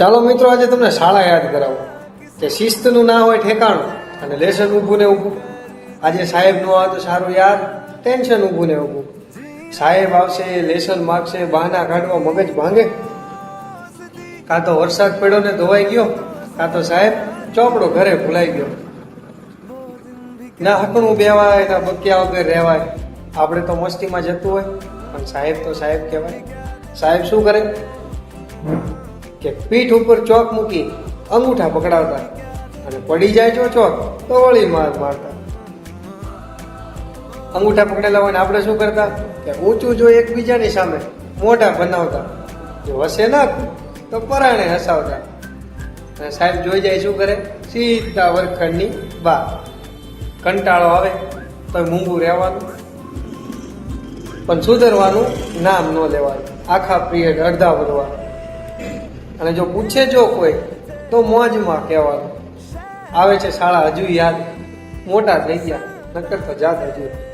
ચાલો મિત્રો, આજે તમને શાળા યાદ કરાવો કે શિસ્તનું ના હોય ઠેકાણું અને લેસન ઊભું ને ઊભું. આજે સાહેબ નો આવે તો સારું યાર ટેન્શન ઊભું ને ઊભું. સાહેબ આવશે, લેસન માગશે બહાના કાઢવા મગજ ભાંગે. કાં તો વરસાદ પડ્યો ને ધોવાઈ ગયો, કાં તો સાહેબ ચોપડો ઘરે ભૂલાઈ ગયો. ના હકણું બેવાય, ના બક્યા વગર રહેવાય. આપણે તો મસ્તીમાં જતું હોય, પણ સાહેબ તો સાહેબ કહેવાય. સાહેબ શું કરે? કે પીઠ ઉપર ચોક મૂકી અંગૂઠા પકડાવતા અને પડી જાય જો ચોક, તો વળી માર મારતા. અંગૂઠા પકડેલા હોય ને આપણે શું કરતા? કે ઊંચું જો એકબીજાની સામે મોઢા બનાવતા. જો હસે ના તો પરાણે હસાવતા. અને સાહેબ જોઈ જાય શું કરે? સીધા વરખંડની બહાર. કંટાળો આવે તો મૂંગું રહેવાનું. પણ સુધરવાનું નામ ન લેવાય. આખા પિરિયડ અડધા ભરવા. અને જો પૂછે જો કોઈ, તો મોજમાં કહેવાનું. આવે છે, શાળા હજુ યાદ, મોટા થઈ ગયા નક્કર તો જાત હજુ.